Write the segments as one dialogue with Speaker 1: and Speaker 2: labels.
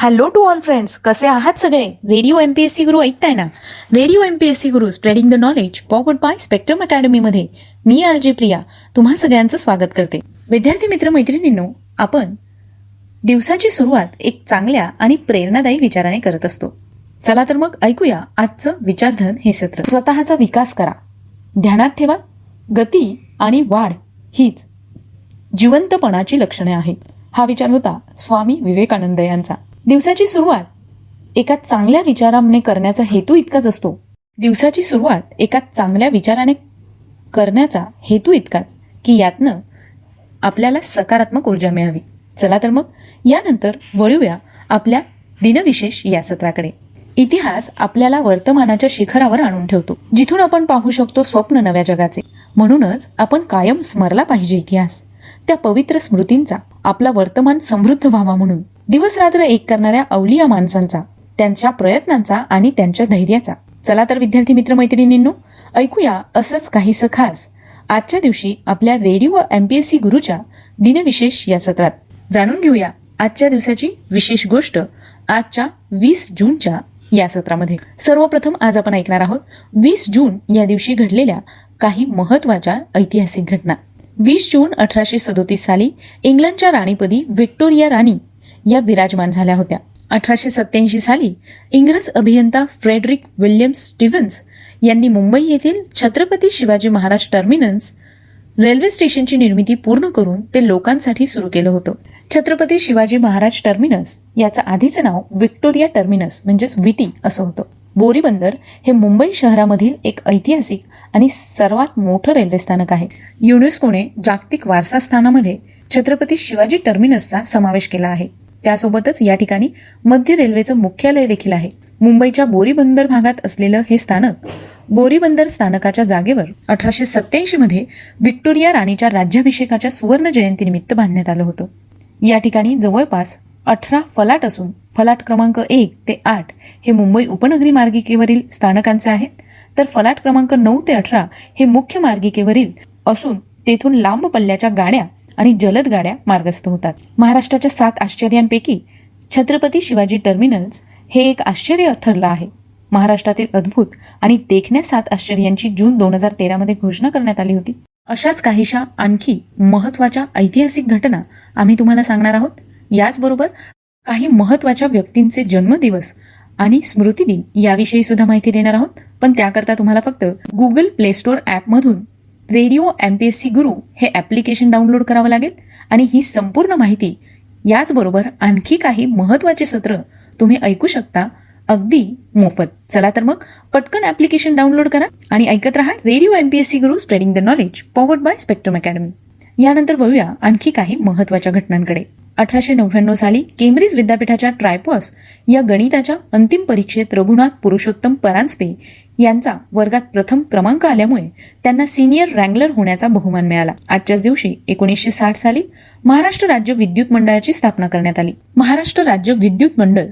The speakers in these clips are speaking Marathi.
Speaker 1: हॅलो टू ऑल फ्रेंड्स कसे आहात सगळे? Radio M P S C Guru ऐकताय ना? Radio M P S C Guru spreading the knowledge powered by Spectrum अकॅडमीमध्ये मी आर जे प्रिया. तुम्हा सगळ्यांचं स्वागत करते. विद्यार्थी मित्र मैत्रिणींनो आपण दिवसाची सुरुवात एक चांगल्या आणि प्रेरणादायी विचाराने करत असतो. चला तर मग ऐकूया आजचं विचारधन हे सत्र. स्वतःचा विकास करा. ध्यानात ठेवा. गती आणि वाढ हीच जिवंतपणाची लक्षणे आहेत. हा विचार होता स्वामी विवेकानंद यांचा. दिवसाची सुरुवात एका चांगल्या विचाराने करण्याचा हेतू इतकाच असतो. दिवसाची सुरुवात एका चांगल्या विचाराने करण्याचा हेतू इतकाच की यातनं आपल्याला सकारात्मक ऊर्जा मिळावी. चला तर मग यानंतर वळूया आपल्या दिनविशेष या सत्राकडे. इतिहास आपल्याला वर्तमानाच्या शिखरावर आणून ठेवतो. जिथून आपण पाहू शकतो स्वप्न नव्या जगाचे. म्हणूनच आपण कायम स्मरला पाहिजे इतिहास. त्या पवित्र स्मृतींचा आपला वर्तमान समृद्ध व्हावा म्हणून. दिवस रात्र एक करणाऱ्या अवलिया माणसांचा त्यांच्या प्रयत्नांचा आणि त्यांच्या धैर्याचा. चला तर विद्यार्थी मित्र मैत्रिणींनो ऐकूया असंच काहीसं खास. आजच्या दिवशी आपल्या radio M P S C गुरुच्या दिनविशेष या सत्रात जाणून घेऊया आजच्या दिवसाची विशेष गोष्ट आजच्या वीस जूनच्या या सत्रामध्ये. सर्वप्रथम आज आपण ऐकणार आहोत वीस जून या दिवशी घडलेल्या काही महत्त्वाच्या ऐतिहासिक घटना. वीस जून अठराशे सदोतीस साली इंग्लंडच्या राणीपदी व्हिक्टोरिया राणी या विराजमान झाल्या होत्या. अठराशे सत्याऐंशी साली इंग्रज अभियंता फ्रेडरिक विल्यम स्टीव्हन्स यांनी मुंबई येथील छत्रपती शिवाजी महाराज टर्मिनस रेल्वे स्टेशनची निर्मिती पूर्ण करून ते लोकांसाठी सुरू केलं होतं. छत्रपती शिवाजी महाराज टर्मिनस याचं आधीचं नाव विक्टोरिया टर्मिनस म्हणजेच विटी असं होतं. बोरीबंदर हे मुंबई शहरामधील एक ऐतिहासिक आणि सर्वात मोठं रेल्वे स्थानक आहे. युनेस्कोने जागतिक वारसा स्थानामध्ये छत्रपती शिवाजी टर्मिनसचा समावेश केला आहे. त्यासोबतच या ठिकाणी मध्य रेल्वेचं मुख्यालय देखील आहे. मुंबईच्या बोरीबंदर भागात असलेलं हे स्थानक बोरीबंदर स्थानकाच्या जागेवर अठराशे सत्याऐंशी मध्ये व्हिक्टोरिया राणीच्या राज्याभिषेकाच्या सुवर्ण जयंतीनिमित्त बांधण्यात आलं होतं. या ठिकाणी जवळपास अठरा फलाट असून फलाट क्रमांक एक ते आठ हे मुंबई उपनगरी मार्गिकेवरील स्थानकांचे आहेत. तर फलाट क्रमांक नऊ ते अठरा हे मुख्य मार्गिकेवरील असून तेथून लांब पल्ल्याच्या गाड्या आणि जलद गाड्या मार्गस्थ होतात. महाराष्ट्राच्या सात आश्चर्यांपैकी छत्रपती शिवाजी टर्मिनल्स हे एक आश्चर्य ठरलं आहे. महाराष्ट्रातील अद्भुत आणि देखण्या सात आश्चर्यांची जून दोन हजार तेरामध्ये घोषणा करण्यात आली होती. अशाच काहीशा आणखी महत्त्वाच्या ऐतिहासिक घटना आम्ही तुम्हाला सांगणार आहोत. याचबरोबर काही महत्त्वाच्या व्यक्तींचे जन्मदिवस आणि स्मृतिदिन याविषयी सुद्धा माहिती देणार आहोत. पण त्याकरता तुम्हाला फक्त गुगल प्ले स्टोअर ॲपमधून radio M P S C Guru हे ॲप्लिकेशन डाउनलोड करावं लागेल. आणि ही संपूर्ण माहिती याचबरोबर आणखी काही महत्त्वाचे सत्र तुम्ही ऐकू शकता. अगदी मोफत. चला तर मग पटकन ॲप्लिकेशन डाउनलोड करा आणि ऐकत राहा radio M P S C Guru spreading the knowledge powered by Spectrum Academy यानंतर वळूया आणखी काही महत्त्वाच्या घटनांकडे. अठराशे नव्याण्णव साली केम्ब्रिज विद्यापीठाच्या ट्रायपॉस या गणिताच्या अंतिम परीक्षेत रघुनाथ पुरुषोत्तम परांजपे यांचा वर्गात प्रथम क्रमांक आल्यामुळे त्यांना सिनियर रँगलर होण्याचा बहुमान मिळाला. आजच्याच दिवशी एकोणीसशे साठ साली महाराष्ट्र राज्य विद्युत मंडळाची स्थापना करण्यात आली. महाराष्ट्र राज्य विद्युत मंडळ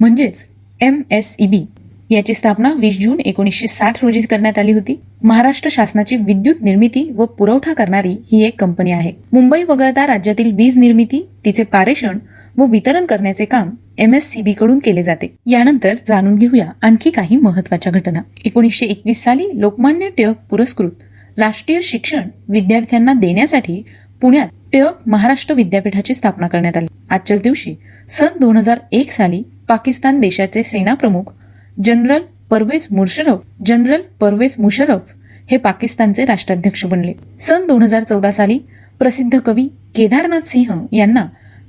Speaker 1: म्हणजेच एम एस ई बी याची स्थापना वीस जून एकोणीसशे साठ रोजी करण्यात आली होती. महाराष्ट्र शासनाची विद्युत निर्मिती व पुरवठा करणारी ही एक कंपनी आहे. मुंबई वगळता राज्यातील वीज निर्मिती तिचे पारेषण व वितरण करण्याचे काम एम एस सी बी कडून केले जाते. यानंतर जाणून घेऊया आणखी काही महत्त्वाच्या घटना. एकोणीसशे एकवीस साली लोकमान्य टिळक पुरस्कृत राष्ट्रीय शिक्षण विद्यार्थ्यांना देण्यासाठी पुण्यात टिळक महाराष्ट्र विद्यापीठाची स्थापना करण्यात आली. आजच्याच दिवशी सन दोन हजार एक साली पाकिस्तान देशाचे सेनाप्रमुख जनरल परवेज मुशरफ जनरल परवेज मुशरफ हे पाकिस्तानचे राष्ट्राध्यक्ष बनले. सन दोन हजार चौदा साली प्रसिद्ध कवी केदारनाथ सिंह यांना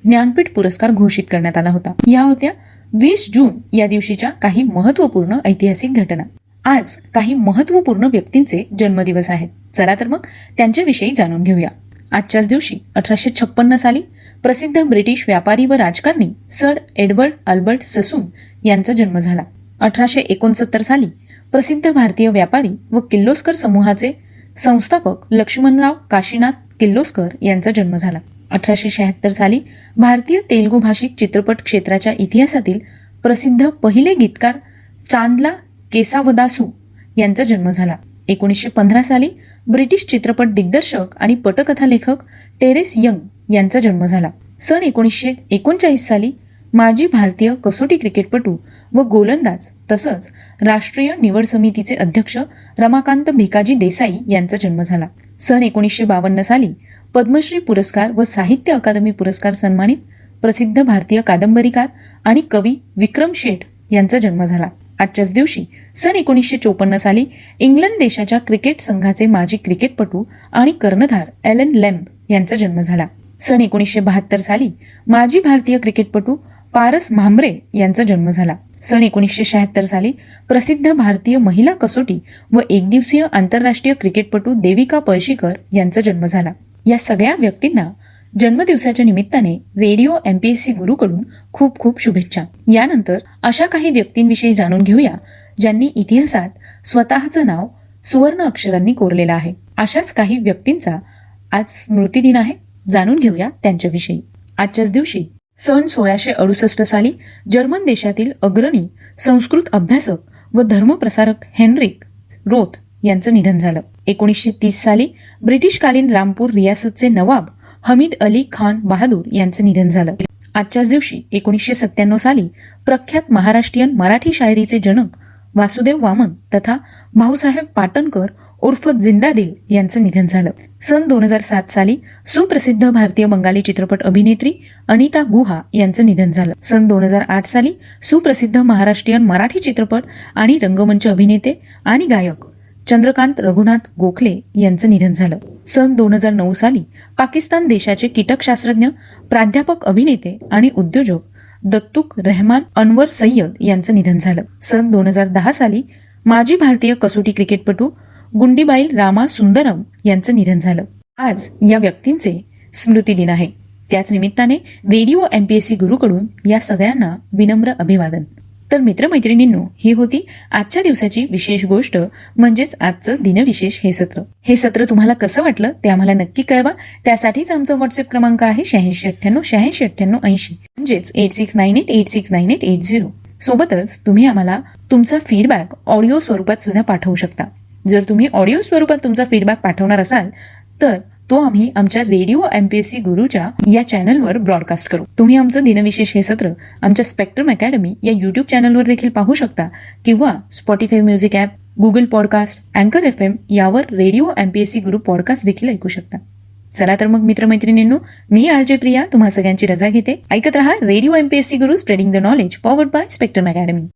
Speaker 1: ज्ञानपीठ पुरस्कार घोषित करण्यात आला होता. या होत्या वीस जून या दिवशीच्या काही महत्त्वपूर्ण ऐतिहासिक घटना. आज काही महत्त्वपूर्ण व्यक्तींचे जन्मदिवस आहेत. चला तर मग त्यांच्याविषयी जाणून घेऊया. आजच्याच दिवशी अठराशे छप्पन्न साली प्रसिद्ध ब्रिटिश व्यापारी व राजकारणी सर एडवर्ड अल्बर्ट ससून यांचा जन्म झाला. अठराशे एकोणसत्तर साली प्रसिद्ध भारतीय व्यापारी व किर्लोस्कर समूहाचे संस्थापक लक्ष्मणराव काशीनाथ किर्लोस्कर यांचा जन्म झाला. अठराशे शहात्तर साली भारतीय तेलगू भाषिक चित्रपट क्षेत्राच्या इतिहासातील प्रसिद्ध पहिले गीतकार चांदला केसावदासू यांचा जन्म झाला. एकोणीसशे पंधरा साली ब्रिटिश चित्रपट दिग्दर्शक आणि पटकथा लेखक टेरेस यंग यांचा जन्म झाला. सन एकोणीसशे एकोणचाळीस साली माजी भारतीय कसोटी क्रिकेटपटू व गोलंदाज तसंच राष्ट्रीय निवड समितीचे अध्यक्ष रमाकांत भिकाजी देसाई यांचा जन्म झाला. सन एकोणीसशे बावन्न साली पद्मश्री पुरस्कार व साहित्य अकादमी पुरस्कार सन्मानित प्रसिद्ध भारतीय कादंबरीकार आणि कवी विक्रम शेठ यांचा जन्म झाला. आजच्याच दिवशी सन एकोणीसशे चोपन्न साली इंग्लंड देशाच्या क्रिकेट संघाचे माजी क्रिकेटपटू आणि कर्णधार एलन लेम्ब यांचा जन्म झाला. सन एकोणीसशे बहात्तर साली माजी भारतीय क्रिकेटपटू पारस भांबरे यांचा जन्म झाला. सन एकोणीसशे शहात्तर साली प्रसिद्ध भारतीय महिला कसोटी व एकदिवसीय आंतरराष्ट्रीय क्रिकेटपटू देविका पळशीकर यांचा जन्म झाला. या सगळ्या व्यक्तींना जन्मदिवसाच्या निमित्ताने radio M P S C गुरुकडून खूप खूप शुभेच्छा. यानंतर अशा काही व्यक्तींविषयी जाणून घेऊया ज्यांनी इतिहासात स्वतःचं नाव सुवर्ण अक्षरांनी कोरलेलं आहे. अशाच काही व्यक्तींचा आज स्मृतिदिन आहे. जाणून घेऊया त्यांच्याविषयी. आजच्याच दिवशी सन सोळाशे अडुसष्ट साली जर्मन देशातील अग्रणी संस्कृत अभ्यासक व धर्मप्रसारक हेनरिक रोथ यांचं निधन झालं. एकोणीसशे तीस साली ब्रिटिशकालीन रामपूर रियासतचे नवाब हमीद अली खान बहादूर यांचं निधन झालं. आजच्याच दिवशी एकोणीसशे सत्त्याण्णव साली प्रख्यात महाराष्ट्रीयन मराठी शायरीचे जनक वासुदेव वामन तथा भाऊसाहेब पाटणकर उर्फ जिंदादिल यांचं निधन झालं. सन दोन हजार सात साली सुप्रसिद्ध भारतीय बंगाली चित्रपट अभिनेत्री अनिता गुहा यांचं निधन झालं. सन दोन हजार आठ साली सुप्रसिद्ध महाराष्ट्रीयन मराठी चित्रपट आणि रंगमंच अभिनेते आणि गायक चंद्रकांत रघुनाथ गोखले यांचं निधन झालं. सन दोन हजार नऊ साली पाकिस्तान देशाचे कीटकशास्त्रज्ञ प्राध्यापक अभिनेते आणि उद्योजक दत्तुक रहमान अनवर सय्यद यांचं निधन झालं. सन दोन हजार दहा साली माजी भारतीय कसोटी क्रिकेटपटू गुंडीबाई रामा सुंदरम यांचं निधन झालं. आज या व्यक्तींचे स्मृती दिन आहे. त्याच निमित्ताने रेडिओ एमपीएससी गुरुकडून या सगळ्यांना विनम्र अभिवादन. तर मित्रमैत्रिणींनो ही होती आजच्या दिवसाची विशेष गोष्ट म्हणजेच आजचं दिनविशेष हे सत्र. हे सत्र तुम्हाला कसं वाटलं ते आम्हाला नक्की कळवा. त्यासाठीच आमचा व्हॉट्सअप क्रमांक आहे शहाऐंशी अठ्ठ्याण्णव शहाऐंशी अठ्ठ्याण्णव ऐंशी. म्हणजेच eight six nine eight eight six nine eight eight zero सोबतच तुम्ही आम्हाला तुमचा फीडबॅक ऑडिओ स्वरूपात सुद्धा पाठवू शकता. जर तुम्ही ऑडिओ स्वरूपात तुमचा फीडबॅक पाठवणार असाल तर तो आम्ही आमच्या radio M P S C गुरुच्या या चॅनलवर ब्रॉडकास्ट करू. तुम्ही आमचं दिनविशेष हे सत्र आमच्या स्पेक्ट्रम अकॅडमी या युट्यूब चॅनलवर देखील पाहू शकता किंवा Spotify music app Google podcast अँकर एफ एम यावर radio M P S C Guru podcast देखील ऐकू शकता. चला तर मग मित्रमैत्रिणींनो मी आर जे प्रिया तुम्हा सगळ्यांची रजा घेते. ऐकत रहा radio M P S C Guru spreading the knowledge powered by Spectrum Academy